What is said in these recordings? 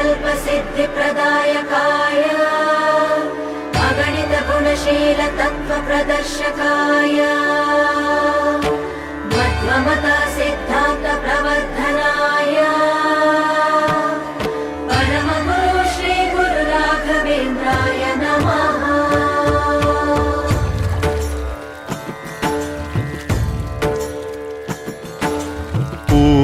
सङ्कल्पसिद्धिप्रदायकाय अगणितगुणशीलतत्त्वप्रदर्शकाय। गुणशील तत्त्व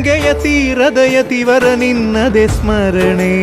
ತುಂಗೆಯ ತೀರದ ಯತಿವರ ನಿನ್ನದೆ ಸ್ಮರಣೆ.